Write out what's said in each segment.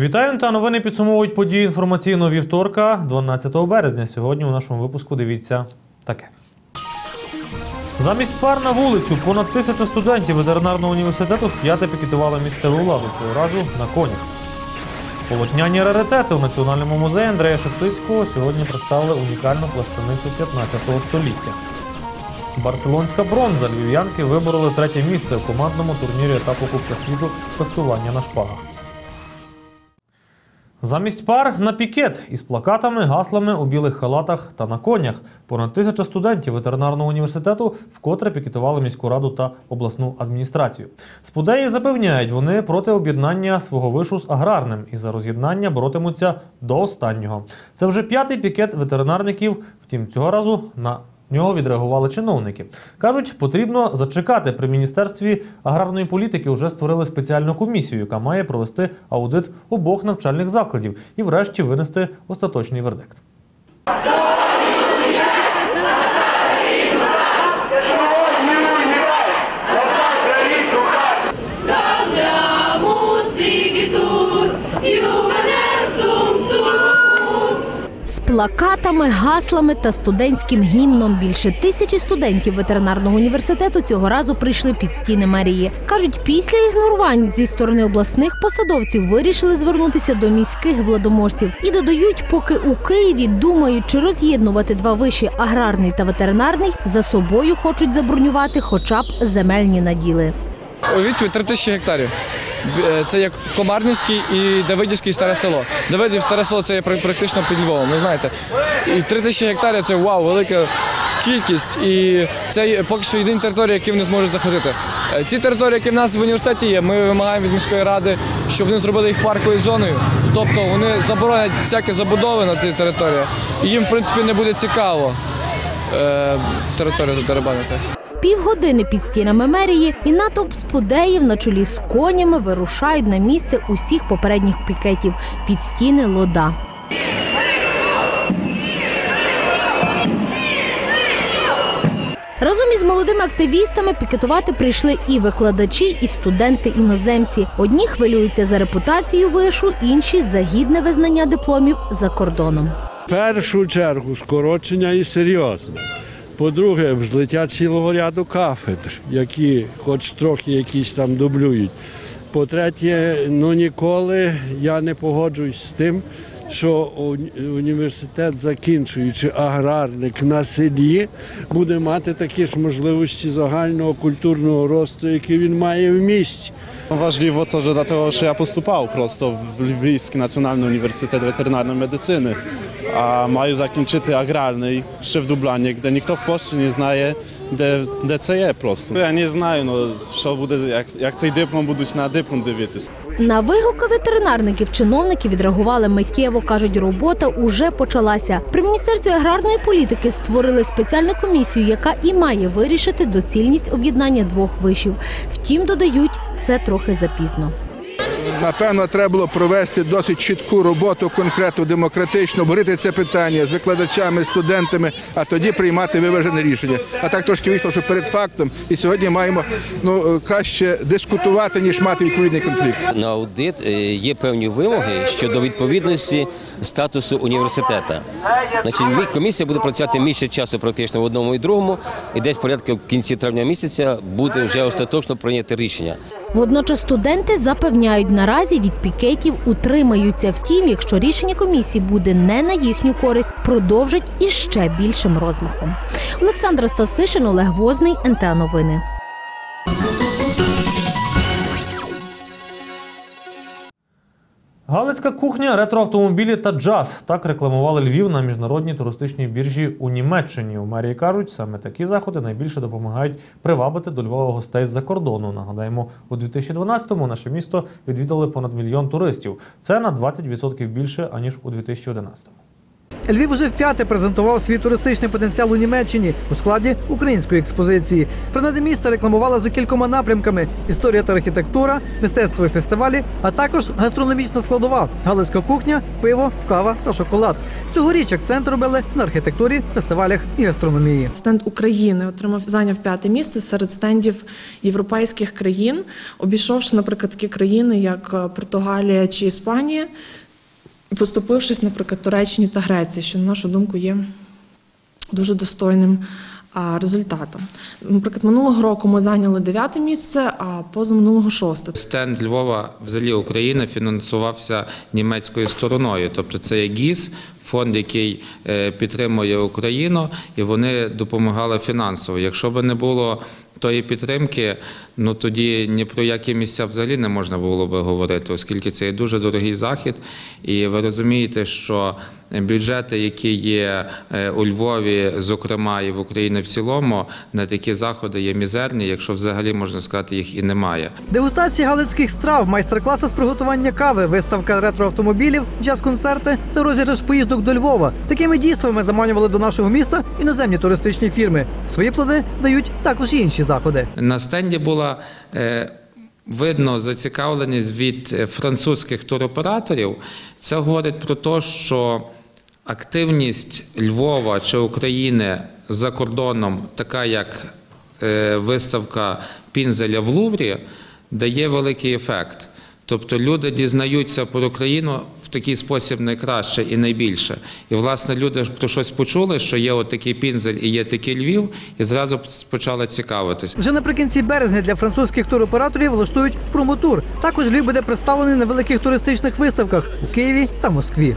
Вітаю та новини підсумовують події інформаційного вівторка 12 березня. Сьогодні у нашому випуску дивіться таке. Замість пар на вулицю понад тисяча студентів ветеринарного університету вп'яте пікетували місцеву владу цього разу на конях. Полотняні раритети у Національному музеї Андрея Шептицького сьогодні представили унікальну плащаницю 15 століття. Барселонська бронза львів'янки вибороли третє місце у командному турнірі етапу Кубка світу з на шпагах. Замість пар на пікет із плакатами, гаслами у білих халатах та на конях. Понад тисяча студентів ветеринарного університету вкотре пікетували міську раду та обласну адміністрацію. Спудеї запевняють, вони проти об'єднання свого вишу з аграрним і за роз'єднання боротимуться до останнього. Це вже п'ятий пікет ветеринарників. Втім, цього разу на нього відреагували чиновники. Кажуть, потрібно зачекати при міністерстві аграрної політики. Вже створили спеціальну комісію, яка має провести аудит обох навчальних закладів і, врешті, винести остаточний вердикт. Плакатами, гаслами та студентським гімном більше тисячі студентів ветеринарного університету цього разу прийшли під стіни мерії. кажуть, після ігнорувань зі сторони обласних посадовців вирішили звернутися до міських владоможців і додають, поки у Києві думають, чи роз'єднувати два виші аграрний та ветеринарний, за собою хочуть забронювати хоча б земельні наділи. Собі, 3 тисячі гектарів. Е, Це як Комарницький і Давидівський старе село. Давидів старе село це є практично під Львовом, ви знаєте. І 3 тисячі гектарів це вау, велика кількість. І це поки що єдині території, які вони зможуть захопити. Е, Ці території, які в нас в університеті є, ми вимагаємо від міської ради, щоб вони зробили їх парковою зоною. Тобто вони заборонять всякі забудови на цих територіях. І їм, в принципі, не буде цікаво е, територію дерибанити. Півгодини під стінами мерії і натовп спудеїв на чолі з конями вирушають на місце усіх попередніх пікетів під стіни лода. Разом із молодими активістами пікетувати прийшли і викладачі, і студенти-іноземці. Одні хвилюються за репутацію вишу, інші за гідне визнання дипломів за кордоном. В першу чергу скорочення і серйозне. По-друге, злиття цілого ряду кафедр, які хоч трохи якісь там дублюють. По-третє, ну ніколи я не погоджуюсь з тим, що університет, закінчуючи аграрник на селі, буде мати такі ж можливості загального культурного росту, які він має в місті. Важливо to, że dlatego, że ja поступав просто в Львівський національний університет ветеринарної медицини, а маю закінчити аграрний ще в Дублані, де ніхто в Польщі не знає, де, де це є просто. Я не знаю, ну, що буде, як, як цей диплом будуть на диплом дивитися. На вигуки ветеринарників чиновники відреагували миттєво. кажуть, робота уже почалася. При міністерстві аграрної політики створили спеціальну комісію, яка і має вирішити доцільність об'єднання двох вишів. Втім, додають, це трохи запізно. Напевно, треба було провести досить чітку роботу, конкретну, демократично, борити це питання з викладачами, студентами, а тоді приймати виважене рішення. А так трошки вийшло, що перед фактом, і сьогодні маємо ну краще дискутувати ніж мати відповідний конфлікт. На аудит е, є певні вимоги щодо відповідності статусу університету. Значить, комісія буде працювати місяць часу практично в одному і другому, і десь порядку в кінці травня місяця буде вже остаточно прийняти рішення. Водночас студенти запевняють, наразі від пікетів утримаються. Втім, якщо рішення комісії буде не на їхню користь, продовжать із ще більшим розмахом. Олександра Стасишин, Олег Возний, НТА Новини. Галицька кухня, ретроавтомобілі та джаз. Так рекламували Львів на міжнародній туристичній біржі у Німеччині. У мерії кажуть, саме такі заходи найбільше допомагають привабити до Львова гостей з-за кордону. Нагадаємо, у 2012-му наше місто відвідали понад мільйон туристів. Це на 20% більше аніж у 2011-му. Львів уже вп'яте презентував свій туристичний потенціал у Німеччині у складі української експозиції. Принади міста рекламувала за кількома напрямками: історія та архітектура, мистецтво і фестивалі, а також гастрономічна складова, галицька кухня, пиво, кава та шоколад. Цьогоріч акцент робили на архітектурі, фестивалях і гастрономії. Стенд України отримав зайняв п'яте місце серед стендів європейських країн, обійшовши, наприклад, такі країни, як е, Португалія чи Іспанія, поступившись, наприклад, Туреччині та Греції, що на нашу думку є дуже достойним результатом. Наприклад, минулого року ми зайняли дев'яте місце, а позаминулого шосте. Стенд Львова, взагалі України, фінансувався німецькою стороною. Тобто це є ГІС, фонд, який е, підтримує Україну, і вони допомагали фінансово. Якщо б не було тої підтримки, ну тоді ні про які місця взагалі не можна було би говорити, оскільки це є дуже дорогий захід. І ви розумієте, що бюджети, які є е, у Львові, зокрема і в Україні в цілому, на такі заходи є мізерні, якщо взагалі можна сказати, їх і немає. Дегустації галицьких страв, майстер-класи з приготування кави, виставка ретроавтомобілів, джаз-концерти та розіграш поїздок до Львова. Такими дійствами заманювали до нашого міста іноземні туристичні фірми. Свої плоди дають також і інші заходи. На стенді була е, видно зацікавленість від е, французьких туроператорів. Це говорить про те, що активність Львова чи України за кордоном, така як е, виставка Пінзеля в Луврі, дає великий ефект. Тобто люди дізнаються про Україну в такий спосіб найкраще і найбільше. І власне люди про щось почули, що є от такий пінзель і є такий Львів, і зразу почали цікавитись. Вже наприкінці березня для французьких туроператорів влаштують промотур. Також Львів буде представлений на великих туристичних виставках у Києві та Москві.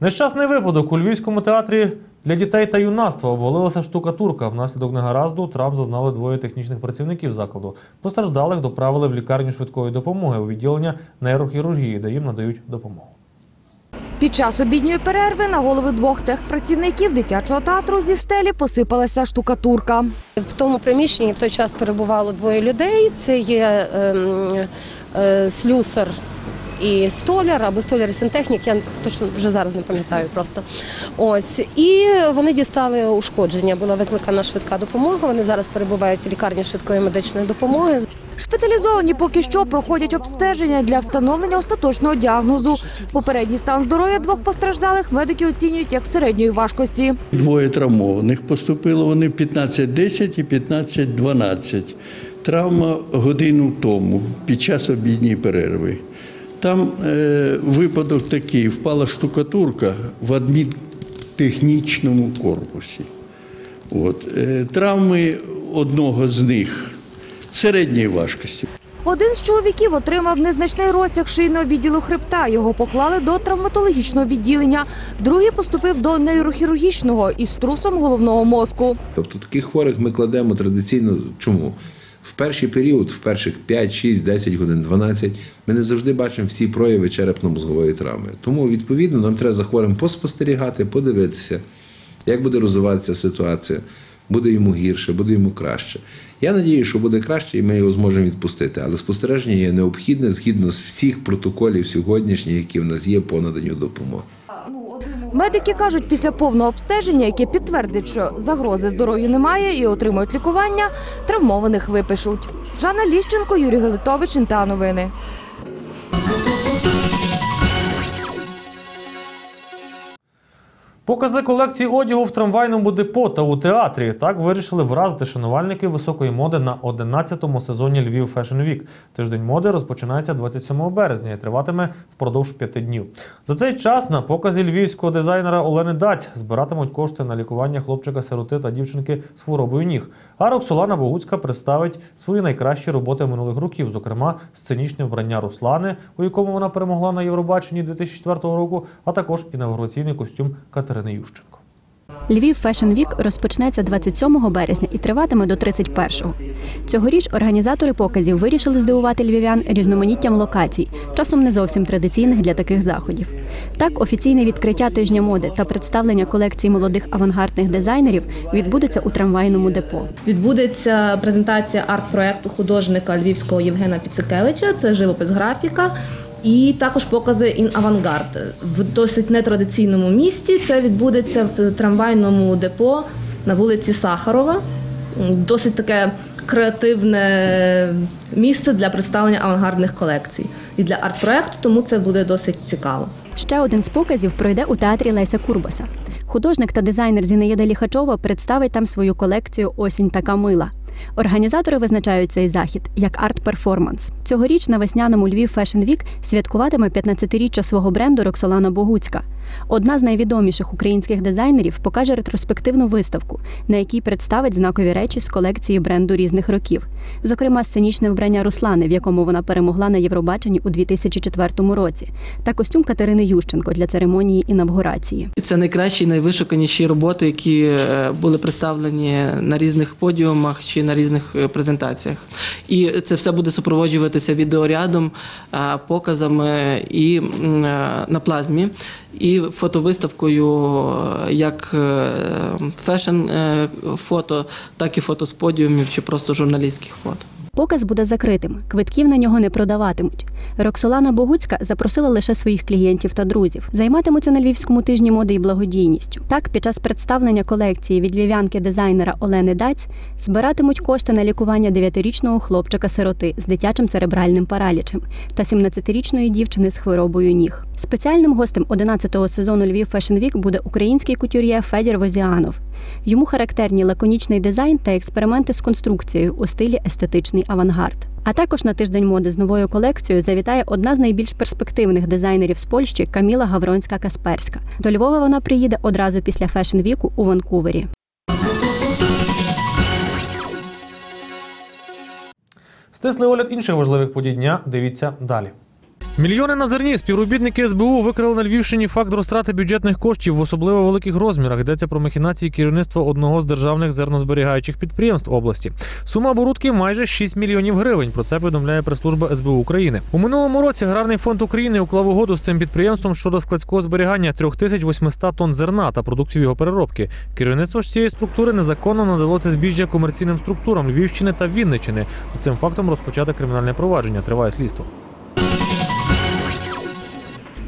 Нещасний випадок у Львівському театрі для дітей та юнацтва обвалилася штукатурка. Внаслідок негаразду травм зазнали двоє технічних працівників закладу. Постраждалих доправили в лікарню швидкої допомоги у відділення нейрохірургії, де їм надають допомогу. Під час обідньої перерви на голови двох техпрацівників дитячого театру зі стелі посипалася штукатурка. В тому приміщенні в той час перебувало двоє людей. Це є ем, е, слюсар і столяр, або столяр і сантехнік, я точно вже зараз не пам'ятаю просто. Ось. І вони дістали ушкодження. Була викликана швидка допомога. Вони зараз перебувають в лікарні швидкої медичної допомоги. Шпиталізовані поки що проходять обстеження для встановлення остаточного діагнозу. Попередній стан здоров'я двох постраждалих медики оцінюють як середньої важкості. Двоє травмованих поступило, вони 15-10 і 15-12. Травма годину тому під час обідньої перерви. Там е, випадок такий: впала штукатурка в адмінтехнічному корпусі. От. Е, травми одного з них середньої важкості. Один з чоловіків отримав незначний розтяг шийного відділу хребта. Його поклали до травматологічного відділення. Другий поступив до нейрохірургічного із трусом головного мозку. Тобто таких хворих ми кладемо традиційно. Чому? В перший період, в перших 5, 6, 10 годин, 12, ми не завжди бачимо всі прояви черепно-мозгової травми. Тому, відповідно, нам треба за хворим поспостерігати, подивитися, як буде розвиватися ситуація. Буде йому гірше, буде йому краще. Я надію, що буде краще, і ми його зможемо відпустити. Але спостереження є необхідне згідно з всіх протоколів сьогоднішніх, які в нас є по наданню допомоги. Медики кажуть, після повного обстеження, яке підтвердить, що загрози здоров'ю немає і отримують лікування, травмованих випишуть. Жанна Ліщенко, Юрій Галитович, Інта Новини. Покази колекції одягу в трамвайному депо та у театрі. Так вирішили вразити шанувальники високої моди на 11-му сезоні Львів Fashion Week. Тиждень моди розпочинається 27 березня і триватиме впродовж п'яти днів. За цей час на показі львівського дизайнера Олени Даць збиратимуть кошти на лікування хлопчика-сироти та дівчинки з хворобою ніг. А Роксолана Богуцька представить свої найкращі роботи минулих років, зокрема сценічне вбрання Руслани, у якому вона перемогла на Євробаченні 2004 року, а також інавгураційний костюм Катерини Ющенко. Львів Fashion Week розпочнеться 27 березня і триватиме до 31-го. Цьогоріч організатори показів вирішили здивувати львів'ян різноманіттям локацій, часом не зовсім традиційних для таких заходів. Так, офіційне відкриття тижня моди та представлення колекції молодих авангардних дизайнерів відбудеться у трамвайному депо. Відбудеться презентація арт-проекту художника львівського Євгена Піцикевича. Це живопис графіка. І також покази «Ін Авангард» в досить нетрадиційному місці. Це відбудеться в трамвайному депо на вулиці Сахарова. Досить таке креативне місце для представлення авангардних колекцій і для арт-проекту, тому це буде досить цікаво. Ще один з показів пройде у театрі Леся Курбаса. Художник та дизайнер Зінаїда Ліхачова представить там свою колекцію Осінь така мила. Організатори визначають цей захід як арт-перформанс. Цьогоріч на весняному Львів Fashion Week святкуватиме 15-річчя свого бренду Роксолана Богуцька. Одна з найвідоміших українських дизайнерів покаже ретроспективну виставку, на якій представить знакові речі з колекції бренду різних років, зокрема сценічне вбрання Руслани, в якому вона перемогла на Євробаченні у 2004 році, та костюм Катерини Ющенко для церемонії інавгурації. Це найкращі, найвишуканіші роботи, які е, були представлені на різних подіумах чи на різних е, презентаціях. І це все буде супроводжуватися відеорядом, е, показами і е, на плазмі, і фотовиставкою як фешн фото, так і фото з подіумів чи просто журналістських фото. Показ буде закритим, квитків на нього не продаватимуть. Роксолана Богуцька запросила лише своїх клієнтів та друзів. Займатимуться на львівському тижні моди і благодійністю. Так, під час представлення колекції від львів'янки дизайнера Олени Даць збиратимуть кошти на лікування 9-річного хлопчика-сироти з дитячим церебральним паралічем та 17-річної дівчини з хворобою ніг. Спеціальним гостем 11-го сезону Львів Fashion Week буде український кутюр'є Федір Возіанов. Йому характерні лаконічний дизайн та експерименти з конструкцією у стилі естетичний авангард. А також на тиждень моди з новою колекцією завітає одна з найбільш перспективних дизайнерів з Польщі Каміла Гавронська Касперська. До Львова вона приїде одразу після фешн-віку у Ванкувері. Стислий огляд інших важливих подій дня. Дивіться далі. Мільйони на зерні співробітники СБУ викрили на Львівщині факт розтрати бюджетних коштів в особливо великих розмірах. Йдеться про махінації керівництва одного з державних зернозберігаючих підприємств області. Сума оборудки майже 6 мільйонів гривень. Про це повідомляє прес-служба СБУ України. У минулому році аграрний фонд України уклав угоду з цим підприємством щодо складського зберігання 3800 тонн зерна та продуктів його переробки. Керівництво ж цієї структури незаконно надало це збіжжя комерційним структурам Львівщини та Вінниччини. За цим фактом розпочати кримінальне провадження. Триває слідство.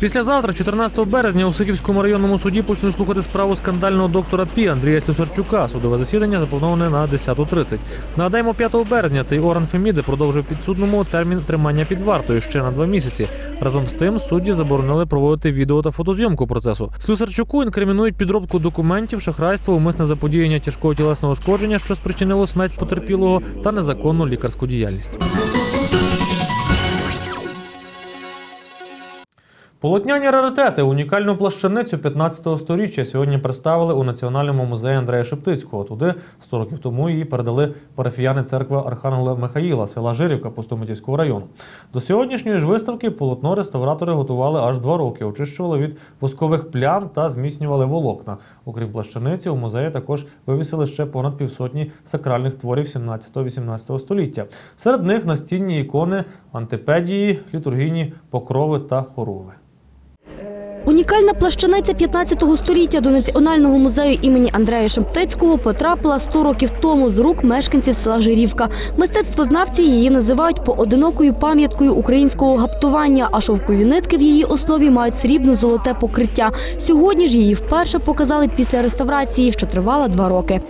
Післязавтра, 14 березня, у Сихівському районному суді почнуть слухати справу скандального доктора Пі Андрія Стюсарчука. Судове засідання заплановане на 10.30. Нагадаємо, 5 березня цей орган Феміди продовжив підсудному термін тримання під вартою ще на два місяці. Разом з тим судді заборонили проводити відео та фотозйомку процесу. Слюсарчуку інкримінують підробку документів, шахрайство, умисне заподіяння тяжкого тілесного ушкодження, що спричинило смерть потерпілого, та незаконну лікарську діяльність. Полотняні раритети, унікальну плащаницю 15-го сторіччя сьогодні представили у Національному музеї Андрея Шептицького. Туди 100 років тому її передали парафіяни церкви Архангела Михаїла, села Жирівка Пустомитівського району. До сьогоднішньої ж виставки полотно реставратори готували аж два роки, очищували від воскових плям та зміцнювали волокна. Окрім плащаниці, у музеї також вивісили ще понад півсотні сакральних творів 17-18 століття. Серед них настінні ікони, антипедії, літургійні покрови та хоруви. Унікальна плащаниця 15 століття до Національного музею імені Андрея Шептицького потрапила 100 років тому з рук мешканців села Жирівка. Мистецтвознавці її називають поодинокою пам'яткою українського гаптування, а шовкові нитки в її основі мають срібно-золоте покриття. Сьогодні ж її вперше показали після реставрації, що тривала два роки.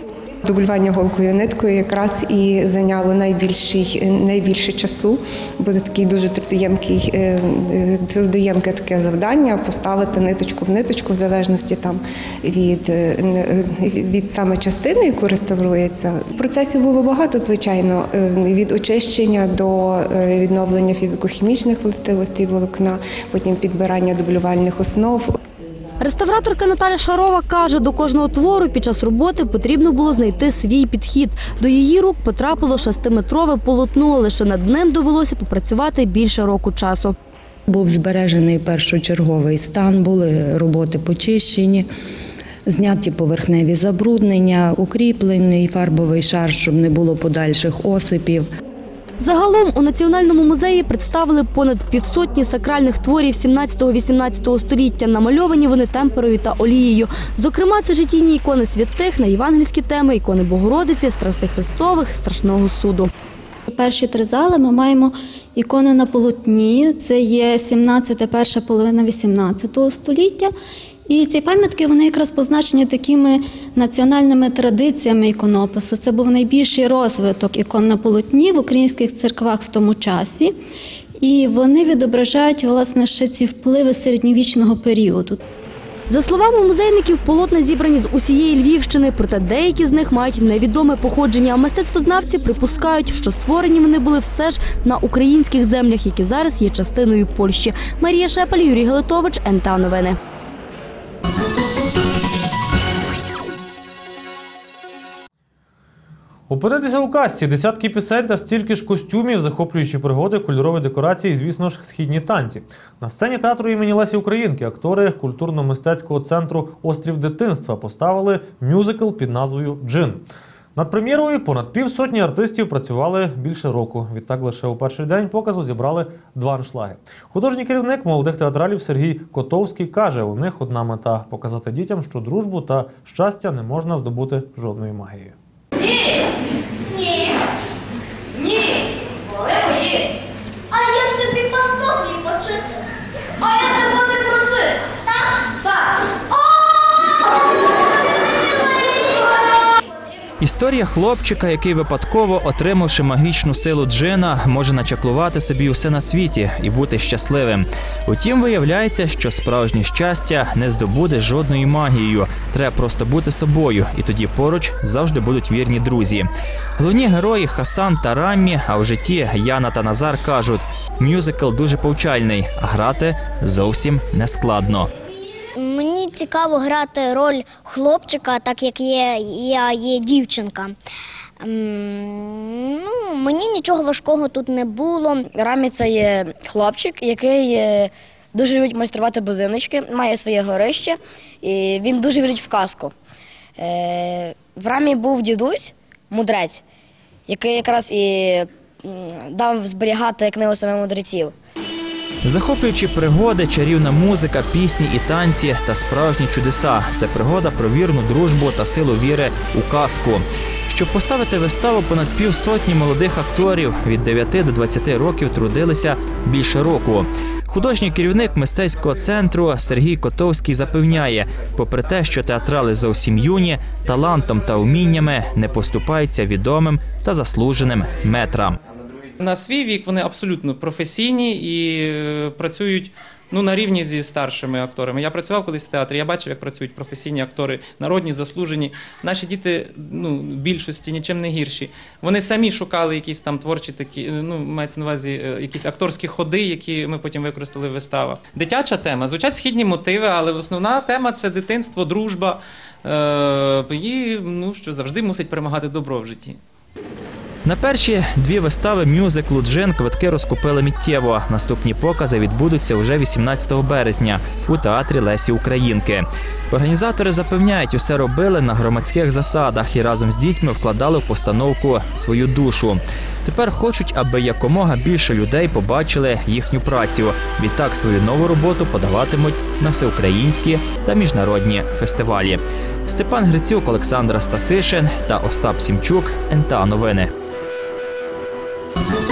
Дублювання голкою ниткою якраз і зайняло найбільший, найбільше часу. Буде такий дуже трудоємкий, е, е, трудоємке таке завдання поставити ниточку в ниточку, в залежності там від, е, від саме частини, яку реставрується. Процесів було багато, звичайно, від очищення до відновлення фізико-хімічних властивостей волокна, потім підбирання дублювальних основ. Реставраторка Наталя Шарова каже, до кожного твору під час роботи потрібно було знайти свій підхід. До її рук потрапило шестиметрове полотно. Лише над ним довелося попрацювати більше року часу. Був збережений першочерговий стан, були роботи почищені, зняті поверхневі забруднення, укріплений фарбовий шар, щоб не було подальших осипів. Загалом у Національному музеї представили понад півсотні сакральних творів 17-18 століття. Намальовані вони темперою та олією. Зокрема, це життєві ікони святих на євангельські теми, ікони Богородиці, страсти Христових, страшного суду. Перші три зали ми маємо ікони на полотні. Це є 17 перша половина 18 століття. І ці пам'ятки вони якраз позначені такими національними традиціями іконопису. Це був найбільший розвиток ікон на полотні в українських церквах в тому часі. І вони відображають власне ще ці впливи середньовічного періоду. За словами музейників, полотна зібрані з усієї Львівщини, проте деякі з них мають невідоме походження. Мистецтвознавці припускають, що створені вони були все ж на українських землях, які зараз є частиною Польщі. Марія Шепель, Юрій Галитович, НТА Новини. Опинитися у касті, десятки пісень та стільки ж костюмів, захоплюючі пригоди, кольорові декорації, звісно ж, східні танці. На сцені театру імені Лесі Українки актори культурно-мистецького центру Острів дитинства поставили мюзикл під назвою Джин. Над прем'єрою понад півсотні артистів працювали більше року. Відтак лише у перший день показу зібрали два аншлаги. Художній керівник молодих театралів Сергій Котовський каже: у них одна мета показати дітям, що дружбу та щастя не можна здобути жодною магією. Ні! Ні! Ні! Коли мої! А я тобі пантофлі почистив. А я тебе не просив. Так? Так. Історія хлопчика, який випадково, отримавши магічну силу джина, може начаклувати собі усе на світі і бути щасливим. Утім, виявляється, що справжнє щастя не здобуде жодною магією. Треба просто бути собою, і тоді поруч завжди будуть вірні друзі. Головні герої Хасан та Раммі, а в житті Яна та Назар кажуть: мюзикл дуже повчальний, а грати зовсім не складно. Мені цікаво грати роль хлопчика, так як є, я є дівчинка. Ем, Ну, мені нічого важкого тут не було. Рамі це є хлопчик, який е, дуже любить майструвати будиночки, має своє горище, і він дуже вірить в казку. Е, В рамі був дідусь, мудрець, який якраз і дав зберігати книгу саме мудреців. Захоплюючі пригоди, чарівна музика, пісні і танці та справжні чудеса. Це пригода про вірну дружбу та силу віри у казку. Щоб поставити виставу, понад півсотні молодих акторів від 9 до 20 років трудилися більше року. Художній керівник мистецького центру Сергій Котовський запевняє, попри те, що театрали зовсім юні, талантом та вміннями не поступаються відомим та заслуженим метрам. На свій вік вони абсолютно професійні і е, працюють ну, на рівні зі старшими акторами. Я працював колись в театрі, я бачив, як працюють професійні актори, народні, заслужені. Наші діти ну, більшості нічим не гірші. Вони самі шукали якісь там творчі такі, е, ну, мається на увазі, е, якісь акторські ходи, які ми потім використали в виставах. Дитяча тема. Звучать східні мотиви, але основна тема це дитинство, дружба. І ну, що завжди мусить перемагати добро в житті. На перші дві вистави мюзиклу Джин квитки розкупили миттєво. Наступні покази відбудуться уже 18 березня у театрі Лесі Українки. Організатори запевняють, усе робили на громадських засадах і разом з дітьми вкладали в постановку свою душу. Тепер хочуть, аби якомога більше людей побачили їхню працю. Відтак свою нову роботу подаватимуть на всеукраїнські та міжнародні фестивалі. Степан Грицюк, Олександр Стасишин та Остап Сімчук. НТА Новини. Thank you.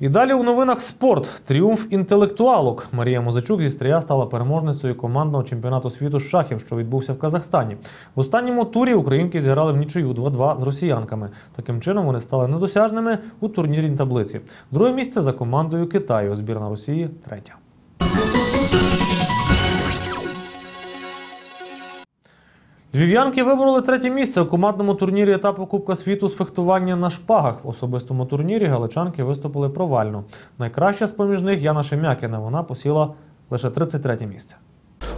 І далі у новинах спорт. Тріумф інтелектуалок. Марія Мозичук зі стрія стала переможницею командного чемпіонату світу з шахів, що відбувся в Казахстані. В останньому турі українки зіграли в нічию 2-2 з росіянками. Таким чином вони стали недосяжними у турнірній таблиці. Друге місце за командою Китаю. Збірна Росії третя. Львів'янки вибороли третє місце у командному турнірі етапу Кубка світу з фехтування на шпагах. В особистому турнірі галичанки виступили провально. Найкраща з поміж них Яна Шемякіна. Вона посіла лише 33 місце.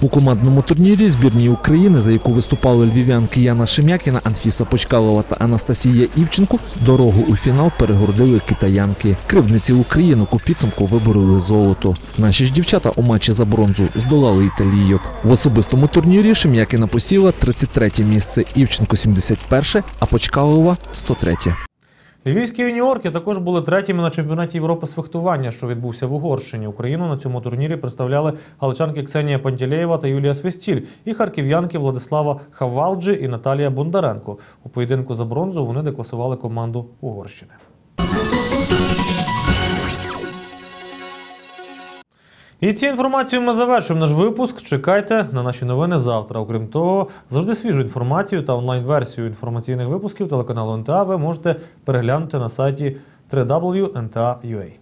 У командному турнірі збірні України, за яку виступали львів'янки Яна Шемякіна, Анфіса Почкалова та Анастасія Івченко, дорогу у фінал перегородили китаянки. Кривниці України у підсумку вибороли золото. Наші ж дівчата у матчі за бронзу здолали італійок. В особистому турнірі Шем'якіна посіла 33 місце, Івченко 71, а Почкалова 103. Львівські юніорки також були третіми на чемпіонаті Європи з фехтування, що відбувся в Угорщині. Україну на цьому турнірі представляли галичанки Ксенія Пантілеєва та Юлія Свистіль і харків'янки Владислава Хавалджі і Наталія Бондаренко. У поєдинку за бронзу вони декласували команду Угорщини. І цією інформацією ми завершуємо наш випуск. Чекайте на наші новини завтра. Окрім того, завжди свіжу інформацію та онлайн-версію інформаційних випусків телеканалу НТА ви можете переглянути на сайті www.nta.ua.